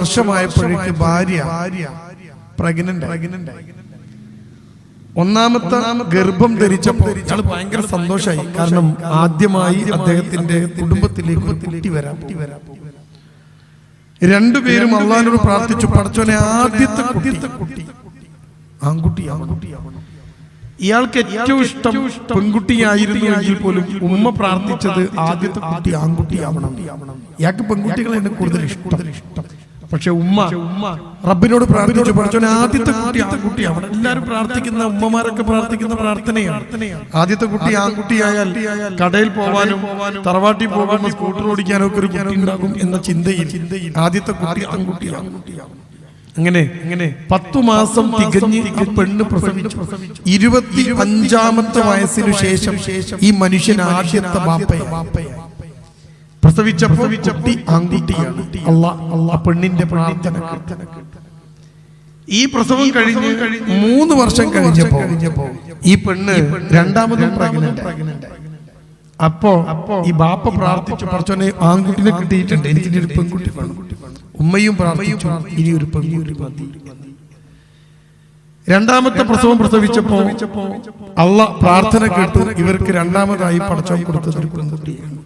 വർഷമായപ്പോഴേക്ക് ഭാര്യ pregnant pregnant ഒന്നാമത്തെ ഗർഭം ധരിച്ചപ്പോൾ ഇയാൾ ഭയങ്കര സന്തോഷമായി. കാരണം ആദ്യമായി അദ്ദേഹത്തിന്റെ കുടുംബത്തിലേക്ക് ഒരു കുട്ടി രണ്ടുപേരും അള്ളഹാനോട് പ്രാർത്ഥിച്ചു പടച്ചോനെ ആദ്യത്തെ കുട്ടി ആൺകുട്ടി ആൺകുട്ടിയാവണം ഇയാൾക്ക് ഏറ്റവും ഇഷ്ടം പെൺകുട്ടിയായിരുന്നു എങ്കിൽ പോലും ഉമ്മ പ്രാർത്ഥിച്ചത് ആദ്യത്തെ കുട്ടി ആൺകുട്ടിയാവണം ഇയാൾക്ക് പെൺകുട്ടികളെ കൂടുതൽ ഇഷ്ടം. പക്ഷെ ഉമ്മ റബ്ബിനോട് പ്രാർത്ഥിച്ചു പഠിച്ചോനെ ആദ്യത്തെ കുട്ടി ആൺകുട്ടിയാവണം എല്ലാവരും പ്രാർത്ഥിക്കുന്ന ഉമ്മമാരൊക്കെ പ്രാർത്ഥിക്കുന്ന പ്രാർത്ഥനയാണ്. ആദ്യത്തെ കുട്ടി ആ കുട്ടിയായാൽ കടയിൽ പോവാനും തറവാട്ടിൽ പോകാനും സ്കൂട്ടർ ഓടിക്കാനും ഒക്കെ ഒരു കുട്ടി ഉണ്ടാകും എന്ന ചിന്തയിൽ ആദ്യത്തെ കുട്ടി ആൺകുട്ടിയാണ്. അങ്ങനെ അങ്ങനെ പത്തു മാസം തികഞ്ഞ് ആ പെണ്ണ് പ്രസവിച്ചു. ഇരുപത്തി അഞ്ചാമത്തെ വയസ്സിനു ശേഷം ഈ മനുഷ്യൻ ആദ്യത്തെ ബാപ്പയെ പ്രസവിച്ചപ്പോ കുട്ടി ആൺകുട്ടിയാണ്. അല്ല പെണ്ണിന്റെ പ്രാർത്ഥന ഈ പ്രസവം കഴിഞ്ഞ് മൂന്ന് വർഷം കഴിഞ്ഞപ്പോ ഈ പെണ്ണ് രണ്ടാമതും പ്രഗ്നന്റ് അപ്പോ ഈ ബാപ്പ പ്രാർത്ഥിച്ചു പറച്ചോനെ ആൺകുട്ടിനെ കിട്ടിയിട്ടുണ്ട്. എനിക്ക് ഇനി ഒരു പെൺകുട്ടി ഉമ്മയും പ്രാർത്ഥിച്ചു ഇനി ഒരു പെൺകുട്ടി മതി. രണ്ടാമത്തെ പ്രസവം പ്രസവിച്ചപ്പോ അള്ള പ്രാർത്ഥന കേട്ടു. ഇവർക്ക് രണ്ടാമതായി പടച്ചോ കൊടുത്തത് ഒരു പെൺകുട്ടിയാണ്.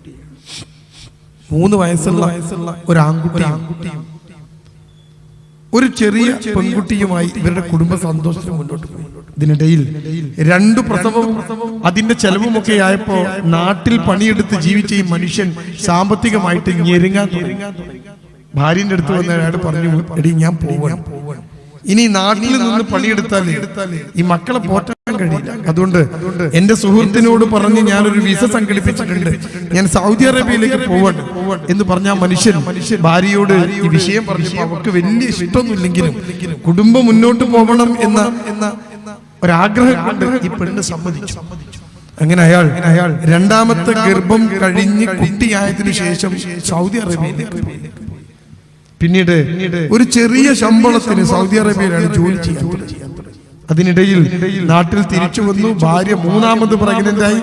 മൂന്ന് വയസ്സുള്ള വയസ്സുള്ള ഒരു ആൺകുട്ടി ആൺകുട്ടിയും ഒരു ചെറിയ പെൺകുട്ടിയുമായി ഇവരുടെ കുടുംബ സന്തോഷത്തിന് മുന്നോട്ട് പോയി. ഇതിനിടയിൽ രണ്ടു പ്രസവവും അതിന്റെ ചെലവുമൊക്കെ ആയപ്പോ നാട്ടിൽ പണിയെടുത്ത് ജീവിച്ച ഈ മനുഷ്യൻ സാമ്പത്തികമായിട്ട് ഞെരുങ്ങാൻ ഭാര്യന്റെ അടുത്ത് വന്ന പറഞ്ഞു എടി ഞാൻ പോവാണ്. ഇനി നാട്ടിൽ നിന്ന് പണിയെടുത്താൽ ഈ മക്കളെ പോറ്റാൻ കഴിയില്ല. അതുകൊണ്ട് എന്റെ സുഹൃത്തിനോട് പറഞ്ഞ് ഞാനൊരു വിസ സംഘടിപ്പിച്ചിട്ടുണ്ട്. ഞാൻ സൗദി അറേബ്യയിലേക്ക് പോവാണ് എന്ന് പറഞ്ഞ മനുഷ്യൻ ഭാര്യയോട് ഈ വിഷയം പറഞ്ഞു അവർക്ക് വലിയ ഇഷ്ടമൊന്നുമില്ലെങ്കിലും കുടുംബം മുന്നോട്ട് പോകണം എന്ന ഒരാഗ്രഹം ഈ പെണ്ണ് സമ്മതിച്ചു. അങ്ങനെ അയാൾ അയാൾ രണ്ടാമത്തെ ഗർഭം കഴിഞ്ഞ് കുട്ടിയായതിനു ശേഷം സൗദി അറേബ്യയിലേക്ക് പോയി. പിന്നീട് ഒരു ചെറിയ ശമ്പളത്തിന് സൗദി അറേബ്യയിലാണ് ജോലി ചെയ്യാൻ. അതിനിടയിൽ നാട്ടിൽ തിരിച്ചു വന്നു ഭാര്യ മൂന്നാമത് പ്രഗ്നന്റ് ആയി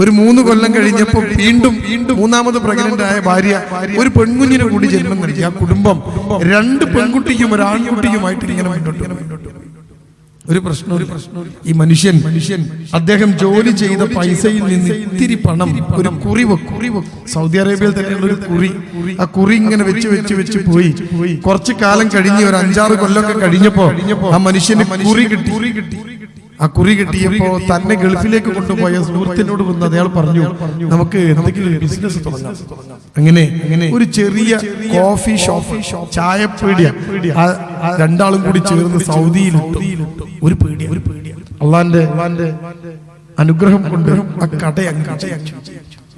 ഒരു മൂന്ന് കൊല്ലം കഴിഞ്ഞപ്പോൾ വീണ്ടും വീണ്ടും മൂന്നാമത് പ്രഗ്നന്റ് ആയ ഭാര്യ ഒരു പെൺകുഞ്ഞിന് കൂടി ജന്മം നൽകി ആ കുടുംബം രണ്ട് പെൺകുട്ടിക്കും ഒരു ഇങ്ങനെ മുന്നോട്ട് പോയി. ഒരു പ്രശ്നം ഒരു പ്രശ്നം ഈ മനുഷ്യൻ മനുഷ്യൻ അദ്ദേഹം ജോലി ചെയ്ത പൈസയിൽ നിന്ന് ഇത്തിരി പണം ഒരു കുറി കുറി സൗദി അറേബ്യയിൽ തന്നെയുള്ള ഒരു കുറി. ആ കുറി ഇങ്ങനെ വെച്ച് വെച്ച് വെച്ച് പോയി. കുറച്ചു കാലം കഴിഞ്ഞ് ഒരു അഞ്ചാറ് കൊല്ലമൊക്കെ കഴിഞ്ഞപ്പോ ആ മനുഷ്യന് കുറി കിട്ടി കുറി കിട്ടി. ആ കുറി കിട്ടിയപ്പോ തന്നെ ഗൾഫിലേക്ക് കൊണ്ടുപോയ സുഹൃത്തിനോട് വന്ന് അയാൾ പറഞ്ഞു നമുക്ക് എന്തെങ്കിലും ബിസിനസ് തുടങ്ങാം. അങ്ങനെ അങ്ങനെ ഒരു ചെറിയ കോഫി ഷോപ്പ് ചായപ്പീടിയ രണ്ടാളും കൂടി ചേർന്ന് സൗദിയിൽ ഒരു പേടിയ. ഒരു പീടിയ. അള്ളാന്റെ അള്ളാന്റെ അനുഗ്രഹം കൊണ്ട് ആ കട അങ്ങ്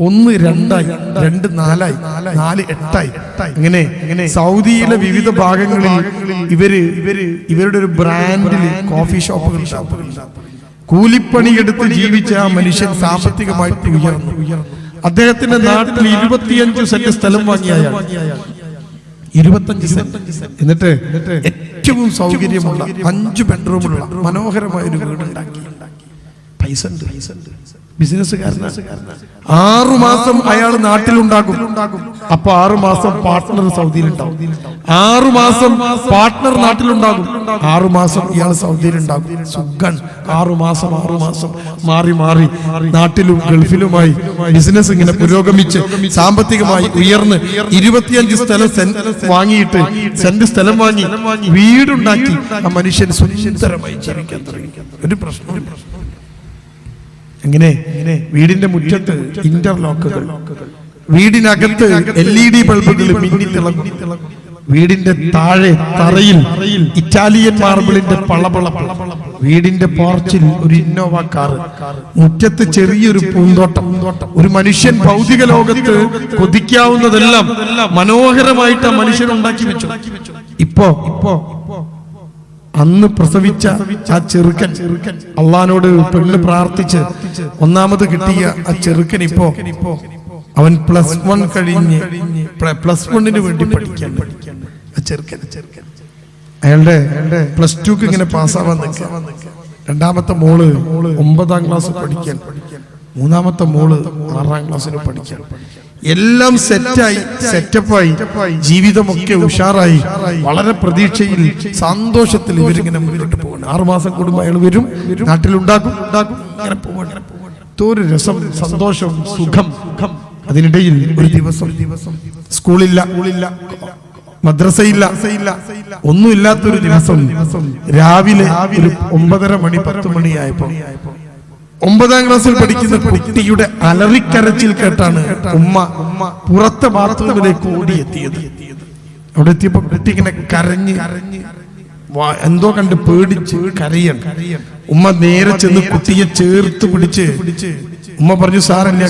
ഒന്ന് രണ്ടായി രണ്ട് നാലായി നാല് എട്ടായി. അങ്ങനെ സൗദിയിലെ വിവിധ ഭാഗങ്ങളിൽ ഇവർ ഇവർ ഇവരുടെ ഒരു ബ്രാൻഡിൽ കോഫി ഷോപ്പുകൾ കൂലിപ്പണിയെടുത്ത് ജീവിച്ച ആ മനുഷ്യൻ സാമ്പത്തികമായിട്ട് ഉയർന്നു. അദ്ദേഹത്തിന്റെ നാട്ടിൽ ഇരുപത്തിയഞ്ച് സെന്റ് സ്ഥലം വാങ്ങിയ ഇരുപത്തഞ്ച് സെന്റ്. എന്നിട്ട് ഏറ്റവും സൗകര്യമുള്ള അഞ്ച് ബെഡ്റൂമുള്ള മനോഹരമായ ഒരു വീട് ഉണ്ടാക്കി പൈസ ഉണ്ട്. ബിസിനസ്സുകാരനാണ് ആറു മാസം അയാൾ നാട്ടിലുണ്ടാകും. അപ്പൊ ആറു മാസം പാർട്ട്ണർ സൗദിയിലുണ്ടാവും. ആറു മാസം പാർട്ട്ണർ നാട്ടിലുണ്ടാകും. ആറു മാസം ഇയാൾ സൗദിയിലുണ്ടാകും. സുഖൻ ആറു മാസം ആറു മാസം മാറി മാറി നാട്ടിലും ഗൾഫിലുമായി ബിസിനസ് ഇങ്ങനെ പുരോഗമിച്ച് സാമ്പത്തികമായി ഉയർന്ന് ഇരുപത്തിയഞ്ച് സ്ഥലം വാങ്ങിയിട്ട് സെന്റ് സ്ഥലം വാങ്ങി വീടുണ്ടാക്കി. ആ മനുഷ്യൻ സുന്ദരമായി ജീവിക്കാൻ തുടങ്ങി. ഒരു പ്രശ്നം എങ്ങനെ? വീടിന്റെ മുറ്റത്ത് ഇന്റർലോക്കുകൾ വീടിനകത്ത് എൽ ഇ ഡി ബൾബുകൾ മിന്നി തിളങ്ങും വീടിന്റെ താഴെ തറയിൽ ഇറ്റാലിയൻ മാർബിളിന്റെ പളപള വീടിന്റെ പോർച്ചിൽ ഒരു ഇന്നോവ കാർ മുറ്റത്ത് ചെറിയൊരു പൂന്തോട്ടം. ഒരു മനുഷ്യൻ ഭൗതിക ലോകത്ത് കൊതിക്കാവുന്നതെല്ലാം മനോഹരമായിട്ട് ആ മനുഷ്യൻ ഉണ്ടാക്കി വെച്ചു. ഇപ്പോ ഇപ്പോ അന്ന് പ്രസവിച്ച ആ ചെറുക്കൻ അള്ളഹാനോട് പെണ്ണ് പ്രാർത്ഥിച്ച് ഒന്നാമത് കിട്ടിയ ആ ചെറുക്കൻ ഇപ്പോ അവൻ പ്ലസ് വൺ കഴിഞ്ഞ് പ്ലസ് വണ്ണിന് വേണ്ടി പഠിക്കാൻ ആ ചെറുക്കൻ ചെറുക്കൻ അയാളുടെ പ്ലസ് ടുക്ക് ഇങ്ങനെ പാസ്സാവാൻ നിൽക്കുക. രണ്ടാമത്തെ മോൾ ഒമ്പതാം ക്ലാസ് പഠിക്കാൻ. മൂന്നാമത്തെ മോൾ ആറാം ക്ലാസ്സിൽ പഠിക്കാൻ. എല്ലാം സെറ്റായി സെറ്റപ്പായി. ജീവിതമൊക്കെ ഉഷാറായി. വളരെ പ്രതീക്ഷയിൽ സന്തോഷത്തിൽ ഇവരിങ്ങനെ മുന്നോട്ട് പോകണം. ആറുമാസം കൂടുമ്പോൾ അയാൾ വരും നാട്ടിലുണ്ടാക്കും ഉണ്ടാക്കും ഒരു രസം സന്തോഷം സുഖം. അതിനിടയിൽ ഒരു ദിവസം സ്കൂളില്ല മദ്രസയില്ല ഒന്നുമില്ലാത്തൊരു ദിവസം രാവിലെ ഒരു ഒമ്പതര മണി പത്ത് മണിയായപ്പോ ഒമ്പതാം ക്ലാസ്സിൽ പഠിക്കുന്ന കുട്ടിയുടെ അലറിക്കരച്ചിൽ കേട്ടാണ് ഉമ്മ ഉമ്മ പുറത്തെ ബാത്റൂമിലേക്ക് ഓടിയെത്തിയത്. അവിടെ എത്തിയപ്പോ കുട്ടി ഇങ്ങനെ കരഞ്ഞ് കരഞ്ഞ് എന്തോ കണ്ട് പേടിച്ച് കരയൻ. ഉമ്മ നേരെ ചെന്ന് കുട്ടിയെ ചേർത്ത് പിടിച്ച് ഉമ്മ പറഞ്ഞു സാറല്ല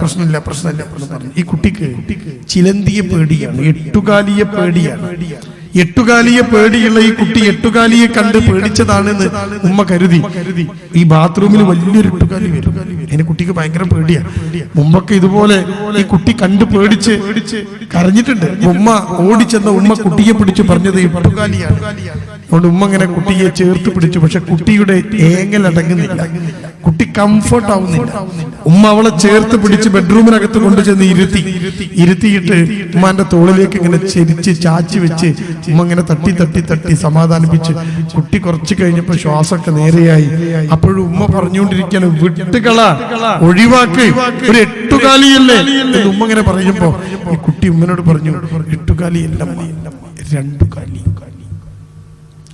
പ്രശ്നമില്ല പ്രശ്നമില്ല പറഞ്ഞു. ഈ കുട്ടിക്ക് ചിലന്തിയെ പേടിയാണ്. എട്ടുകാലിയെ പേടിയാണ്. എട്ടുകാലിയെ പേടിയുള്ള ഈ കുട്ടി എട്ടുകാലിയെ കണ്ട് പേടിച്ചതാണെന്ന് ഉമ്മ കരുതി. ഈ ബാത്റൂമിൽ വലിയൊരു എട്ടുകാലി വരും. അതിന് കുട്ടിക്ക് ഭയങ്കര പേടിയാ. മുമ്പൊക്കെ ഇതുപോലെ ഈ കുട്ടി കണ്ട് പേടിച്ച് കരഞ്ഞിട്ടുണ്ട്. ഉമ്മ ഓടിച്ചെന്ന ഉമ്മ കുട്ടിയെ പിടിച്ച് പറഞ്ഞത് എട്ടുകാലിയാണ്. അതുകൊണ്ട് ഉമ്മ ഇങ്ങനെ കുട്ടിയെ ചേർത്ത് പിടിച്ചു. പക്ഷെ കുട്ടിയുടെ ഏങ്ങൽ അടങ്ങുന്നില്ല. കുട്ടി കംഫർട്ട് ആവുന്നില്ല. ഉമ്മ അവളെ ചേർത്ത് പിടിച്ച് ബെഡ്റൂമിനകത്ത് കൊണ്ടുചെന്ന് ഇരുത്തി. ഇരുത്തിയിട്ട് ഉമ്മാന്റെ തോളിലേക്ക് ഇങ്ങനെ ചെരിച്ച് ചാച്ചി വെച്ച് ഉമ്മ ഇങ്ങനെ തട്ടി തട്ടി തട്ടി സമാധാനിപ്പിച്ച് കുട്ടി കുറച്ച് കഴിഞ്ഞപ്പോ ശ്വാസമൊക്കെ നേരെയായി. അപ്പോഴും ഉമ്മ പറഞ്ഞുകൊണ്ടിരിക്കുകയാണ് വിട്ടുകള ഒഴിവാക്ക് ഒരു എട്ടുകാലിയല്ലേ? ഉമ്മ ഇങ്ങനെ പറയുമ്പോ ഈ കുട്ടി ഉമ്മനോട് പറഞ്ഞു എട്ടുകാലി എല്ലാം രണ്ടു കാലി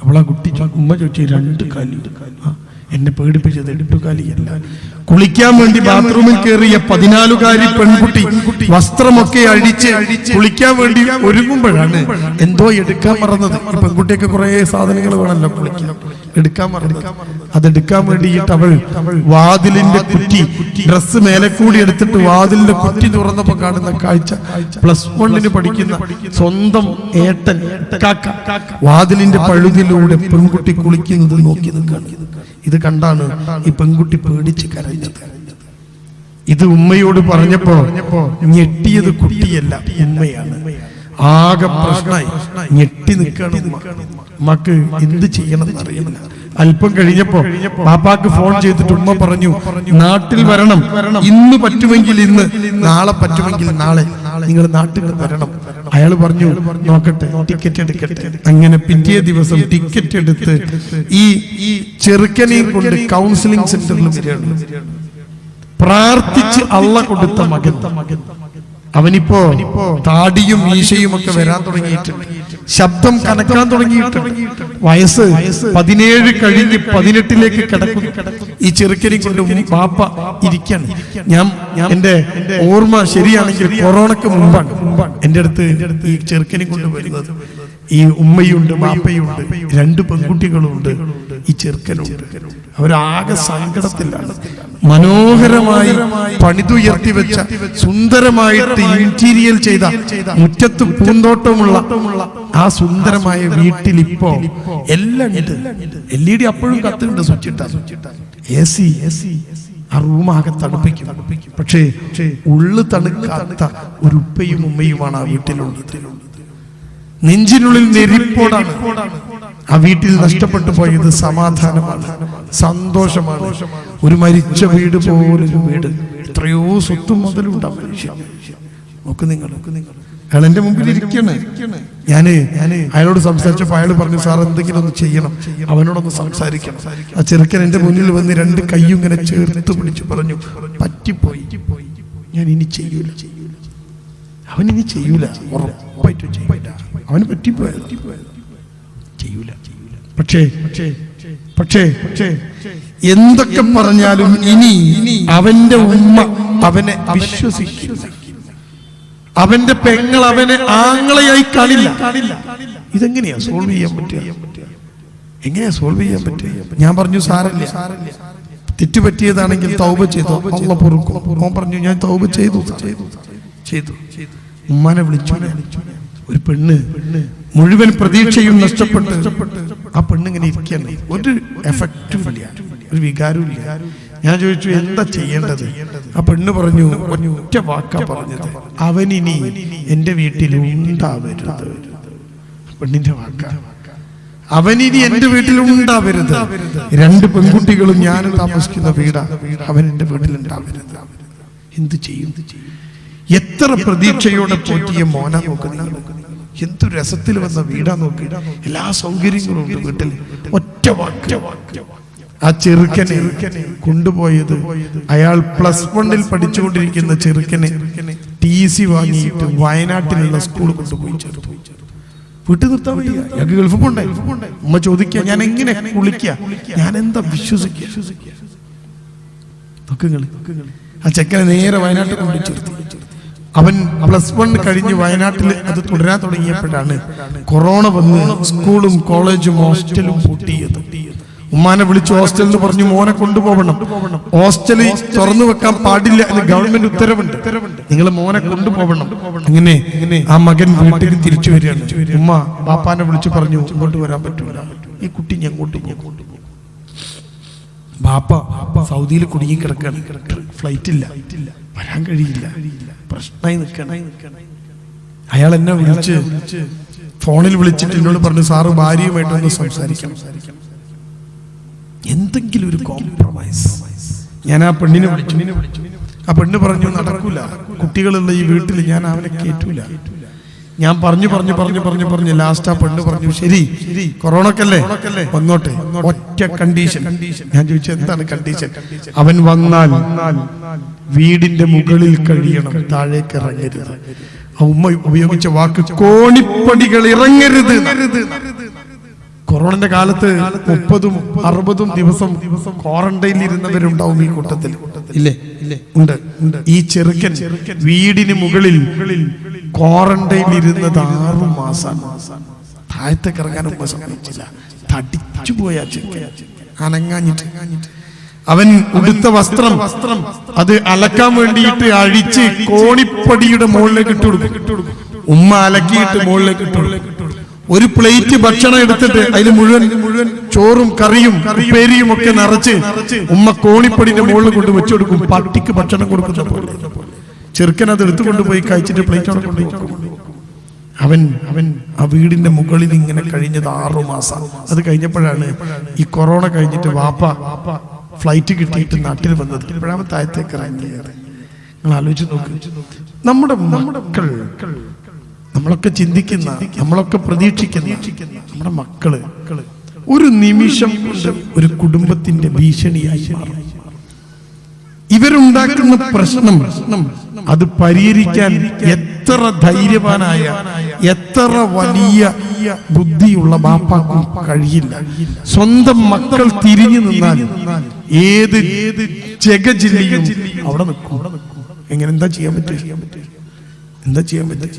അവളാ കുട്ടി ഉമ്മ ചോദിച്ചു രണ്ട് കാലി ആ, എന്നെ പേടിപ്പിച്ചത് എടുപ്പുകാലിയല്ല. കുളിക്കാൻ വേണ്ടി ബാത്റൂമിൽ കയറിയ പതിനാലുകാരി പെൺകുട്ടി വസ്ത്രമൊക്കെ അഴിച്ച് കുളിക്കാൻ വേണ്ടി ഒരുങ്ങുമ്പോഴാണ് എന്തോ എടുക്കാൻ മറന്നത്. പെൺകുട്ടിയൊക്കെ കുറെ സാധനങ്ങൾ വേണമല്ലോ കുളിക്കാൻ. എടുക്കാൻ മറന്നത്. അതെടുക്കാൻ വേണ്ടിയിട്ട് അവൾ വാതിലിന്റെ കുറ്റി ഡ്രസ്സ് മേലെ കൂടി എടുത്തിട്ട് വാതിലിന്റെ കുറ്റി തുറന്നപ്പോ കാണുന്ന കാഴ്ച. പ്ലസ് വണ്ണിന് പഠിക്കുന്ന സ്വന്തം ഏട്ടൻ വാതിലിന്റെ പഴുതിലൂടെ പെൺകുട്ടി കുളിക്കുന്നത് നോക്കി നിൽക്കുകയാണ്. ഇത് കണ്ടാണ് ഈ പെൺകുട്ടി പേടിച്ച് കരഞ്ഞത്. ഇത് ഉമ്മയോട് പറഞ്ഞപ്പോ ഞെട്ടിയത് കുട്ടിയല്ല ഉമ്മയാണ്. ആകെ പ്രശ്നമായി ഞെട്ടി നിൽക്കണം മക്ക് എന്ത് ചെയ്യണം അറിയില്ല അല്പം കഴിഞ്ഞപ്പോ പാപ്പാക്ക് ഫോൺ ചെയ്തിട്ട് ഉമ്മ പറഞ്ഞു നാട്ടിൽ വരണം. ഇന്ന് പറ്റുമെങ്കിൽ ഇന്ന് നാളെ പറ്റുമെങ്കിൽ നാളെ നിങ്ങൾ നാട്ടിൽ വരണം. അയാൾ പറഞ്ഞു നോക്കട്ടെ ടിക്കറ്റ് എടുക്കട്ടെ. അങ്ങനെ പിറ്റേ ദിവസം ടിക്കറ്റ് എടുത്ത് ഈ ചെറുക്കനെ കൊണ്ട് കൗൺസിലിംഗ് സെന്ററിൽ വരികയാണ്. പ്രാർത്ഥിച്ച് അള്ള കൊടുത്ത മകൻ. അവനിപ്പോ താടിയും മീശയും ഒക്കെ വരാൻ തുടങ്ങിയിട്ടുണ്ട് ശബ്ദം കനക്കാൻ തുടങ്ങിയിട്ടുണ്ട് വയസ്സ് പതിനേഴ് കഴിഞ്ഞ് പതിനെട്ടിലേക്ക് കിടക്കുന്നു. ഈ ചെറുക്കനെ കൊണ്ട് പാപ്പ ഇരിക്കണം. ഞാൻ എന്റെ ഓർമ്മ ശരിയാണെങ്കിൽ കൊറോണക്ക് മുമ്പാണ്. എന്റെ അടുത്ത് ഈ ചെറുക്കനെ കൊണ്ട് വരുന്നത്. ഈ ഉമ്മയുണ്ട് ബാപ്പയുണ്ട്. രണ്ട് പെൺകുട്ടികളുണ്ട്. ഈ ചെറുക്കനുണ്ട്. അവരാകെ സങ്കടത്തിലാണ്. മനോഹരമായി പണിതുയർത്തി വെച്ച സുന്ദരമായിട്ട് ഇന്റീരിയൽ ചെയ്ത മുറ്റത്ത് പൂന്തോട്ടമുള്ള ആ സുന്ദരമായ വീട്ടിൽ ഇപ്പോ എല്ലാം ഉണ്ട്. എൽ ഇ ഡി അപ്പോഴും കത്തുണ്ട് എ സി എ സി ആ റൂമാകെ ആകെ തണുപ്പിക്കും. പക്ഷേ ഉള്ളു തണുക്കാത്ത ഒരു ഉപ്പയും ഉമ്മയുമാണ് ആ വീട്ടിലുള്ളത്. നെഞ്ചിനുള്ളിൽ നെരിപ്പോടാണ്. ആ വീട്ടിൽ നഷ്ടപ്പെട്ടു പോയത് സമാധാനമാണ് സന്തോഷമാണ്. ഒരു മരിച്ച വീട് പോലൊരു വീട്. എത്രയോ സ്വത്തും മുതലുണ്ട് മനുഷ്യൻ. നോക്ക് നിങ്ങൾ. അയാൾ എന്റെ മുമ്പിൽ ഇരിക്കണേ. ഞാൻ അയാളോട് സംസാരിച്ചപ്പോ അയാൾ പറഞ്ഞു സാർ എന്തെങ്കിലും ഒന്ന് ചെയ്യണം. അവനോടൊന്ന് സംസാരിക്കണം. ആ ചെറുക്കൻ എന്റെ മുന്നിൽ വന്ന് രണ്ട് കൈയും ഇങ്ങനെ ചേർത്ത് പിടിച്ചു പറഞ്ഞു പറ്റിപ്പോയി. ഞാൻ ഇനി ചെയ്യൂല. അവൻ ഇനി ചെയ്യൂല. ചെയ്യൂല അവന് പറ്റിപ്പോയത്. ചെയ്യൂല. പക്ഷേ പക്ഷേ പക്ഷേ എന്തൊക്കെ പറഞ്ഞാലും ഇനി അവന്റെ ഉമ്മ അവനെ വിശ്വസിക്കില്ല അവന്റെ പെങ്ങൾ അവനെ ആങ്ങളയായി കാണില്ല. ഇതെങ്ങനെയാ സോൾവ് ചെയ്യാൻ പറ്റുക? എങ്ങനെയാ സോൾവ് ചെയ്യാൻ പറ്റുക? ഞാൻ പറഞ്ഞു സാരല്ല തെറ്റുപറ്റിയതാണെങ്കിൽ തൗബ ചെയ്തു. അള്ള പൊറുക്കും. ഓൻ പറഞ്ഞു ഞാൻ തൗബ ചെയ്തു. ചെയ്തു. ചെയ്തു. ഉമ്മാനെ വിളിച്ചു. ഒരു പെണ്ണ് മുഴുവൻ പ്രതീക്ഷയും നഷ്ടപ്പെട്ട് ആ പെണ്ണ് ഇങ്ങനെ ഇരിക്കുകയാണ്. ഒരു എഫക്റ്റും ഇല്ല ഒരു വികാരവും ഇല്ല ഞാൻ ചോദിച്ചു എന്താ ചെയ്യേണ്ടത്? ആ പെണ്ണ് പറഞ്ഞു ഒറ്റ വാക്കാ പറഞ്ഞത്. അവനിനി എന്റെ വീട്ടിൽ ഉണ്ടാവരുത്. പെണ്ണിന്റെ വാക്ക. അവനിനി എന്റെ വീട്ടിൽ ഉണ്ടാവരുത്. രണ്ട് പെൺകുട്ടികളും ഞാൻ താമസിക്കുന്ന വീടാ. അവൻ എന്റെ വീട്ടിൽ ഉണ്ടാവരുത്. എന്ത് ചെയ്യും? എത്ര പ്രതീക്ഷയോടെ പോറ്റിയ മോന നോക്കുന്ന എന്തു രസത്തിൽ വന്ന വീടാ നോക്കി. എല്ലാ സൗകര്യങ്ങളും ഉണ്ട് വീട്ടിൽ ഒറ്റ വാക്ക്. ആ ചെറുക്കനെ കൊണ്ടുപോയത് അയാൾ പ്ലസ് വണ്ണിൽ പഠിച്ചുകൊണ്ടിരിക്കുന്ന ചെറുക്കനെ ടി സി വാങ്ങിയിട്ട് വയനാട്ടിലുള്ള സ്കൂൾ കൊണ്ടുപോയി ചേർത്തു. വീട്ടിൽ നിർത്താൻ വയ്യ. ഞങ്ങൾക്ക് ഗൾഫ് ഉമ്മ ചോദിക്കുക ഞാൻ എങ്ങനെ കുളിക്കുക ഞാൻ എന്താ വിശ്വസിക്കുക ആ ചെക്കനെ നേരെ വയനാട്ടിൽ കൊണ്ടു ചേർത്തി. അവൻ പ്ലസ് വൺ കഴിഞ്ഞ് വയനാട്ടിൽ അത് തുടരാൻ തുടങ്ങിയപ്പോഴാണ് കൊറോണ വന്ന് സ്കൂളും കോളേജും ഹോസ്റ്റലും പൂട്ടിയത്. ഉമ്മാനെ വിളിച്ച് ഹോസ്റ്റലിൽ പറഞ്ഞു മോനെ കൊണ്ടുപോകണം. ഹോസ്റ്റലിൽ തുറന്നു വെക്കാൻ പാടില്ല എന്ന് ഗവൺമെന്റ് ഉത്തരവുണ്ട്. നിങ്ങൾ മോനെ കൊണ്ടുപോകണം. അങ്ങനെ ആ മകൻ വീട്ടിൽ തിരിച്ചു വരികയാണ്. ഉമ്മ ബാപ്പാനെ വിളിച്ച് പറഞ്ഞു ഇങ്ങോട്ട് വരാൻ പറ്റൂല. ഈ കുട്ടി ഞാൻ കൊണ്ടുപോകും ബാപ്പ സൗദിയിൽ കുടുങ്ങി കിടക്കാണ്. ഫ്ലൈറ്റ് ഇല്ല വരാൻ കഴിയില്ല. പ്രശ്നമായി നിൽക്കണം. അയാൾ എന്നെ വിളിച്ച് ഫോണിൽ വിളിച്ചിട്ട് എന്നോട് പറഞ്ഞു സാറ് ഭാര്യയുമായിട്ടൊന്ന് സംസാരിക്കണം. എന്തെങ്കിലും ഒരു കോംപ്രമൈസ് ഞാൻ ആ പെണ്ണിനെ വിളിച്ചു. ആ പെണ്ണ് പറഞ്ഞു നടക്കൂല. കുട്ടികളുള്ള ഈ വീട്ടിൽ ഞാൻ അവനെ കേറ്റൂല. ഞാൻ പറഞ്ഞു പറഞ്ഞു പറഞ്ഞു പറഞ്ഞു പറഞ്ഞു ലാസ്റ്റ് ആ പെണ്ണ് പറഞ്ഞു ശരി കൊറോണ കൊറോണക്കല്ലേ? വന്നോട്ടെ ഒറ്റ കണ്ടീഷൻ ഞാൻ ചോദിച്ചു എന്താണ് കണ്ടീഷൻ അവൻ വന്നാൽ വീടിന്റെ മുകളിൽ കഴിയണം താഴേക്ക് ഇറങ്ങരുത്. ഉമ്മ ഉപയോഗിച്ച വാക്ക് കോണിപ്പടികൾ ഇറങ്ങരുത് കൊറോണന്റെ കാലത്ത് മുപ്പതും അറുപതും ദിവസം ക്വാറന്റൈനിൽ ഇരുന്നവരുണ്ടാവും ഈ കൂട്ടത്തിൽ ഇല്ലേ? ഉണ്ട്. ഈ ചെറുക്കൻ വീടിന് മുകളിൽ ക്വാറന്റൈനിൽ ഇരുന്നത് ആറു മാസം താഴത്തേക്ക് ഇറങ്ങാൻ ഉമ്മ സമ്മതിച്ചില്ല തടിച്ചു പോയ അനങ്ങാഞ്ഞിട്ട്. അവൻ ഉടുത്ത വസ്ത്രം വസ്ത്രം അത് അലക്കാൻ വേണ്ടിയിട്ട് അഴിച്ച് കോണിപ്പടിയുടെ മുകളിലേക്ക് ഇട്ടു കൊടുക്കും. ഉമ്മ അലക്കിയിട്ട് മുകളിലേക്ക് ഇട്ടു ഒരു പ്ലേറ്റ് ഭക്ഷണം എടുത്തിട്ട് അതിൽ മുഴുവൻ മുഴുവൻ ചോറും കറിയും പേരിയും ഒക്കെ നിറച്ച് ഉമ്മ കോണിപ്പടിന്റെ മുകളിൽ കൊണ്ട് വെച്ചു കൊടുക്കും. പട്ടിക്ക് ഭക്ഷണം കൊടുക്കുന്ന പോലെ. ചെറുക്കൻ അത് എടുത്തുകൊണ്ട് പോയി കഴിച്ചിട്ട് പ്ലേറ്റ് അവിടെ കൊണ്ടുപോയി അവൻ അവൻ ആ വീടിന്റെ മുകളിൽ ഇങ്ങനെ കഴിഞ്ഞത് ആറു മാസം. അത് കഴിഞ്ഞപ്പോഴാണ് ഈ കൊറോണ കഴിഞ്ഞിട്ട് വാപ്പ ഫ്ലൈറ്റ് കിട്ടിയിട്ട് നാട്ടിൽ വന്നത്. ഇപ്പോഴാണ് താഴത്തേക്ക് ഇറങ്ങിയത് നിങ്ങൾ ആലോചിച്ച് നോക്ക്. നമ്മുടെ മക്കൾ നമ്മളൊക്കെ ചിന്തിക്കുന്ന നമ്മളൊക്കെ പ്രതീക്ഷിക്കുന്ന നമ്മുടെ മക്കൾ ഒരു നിമിഷം ഒരു കുടുംബത്തിന്റെ ഭീഷണിയായി മാറും. ഇവരുണ്ടാക്കുന്ന പ്രശ്നം അത് പരിഹരിക്കാൻ എത്ര ധൈര്യവാനായ എത്ര വലിയ ബുദ്ധിയുള്ള ബാപ്പാക്കും കഴിയില്ല. സ്വന്തം മക്കൾ തിരിഞ്ഞു നിന്നാൽ ഏത് ഏത് ജഗജില്ലയും അവിടെ നിൽക്കും. എങ്ങനെ എന്താ ചെയ്യാൻ പറ്റും എന്താ ചെയ്യാൻ പറ്റും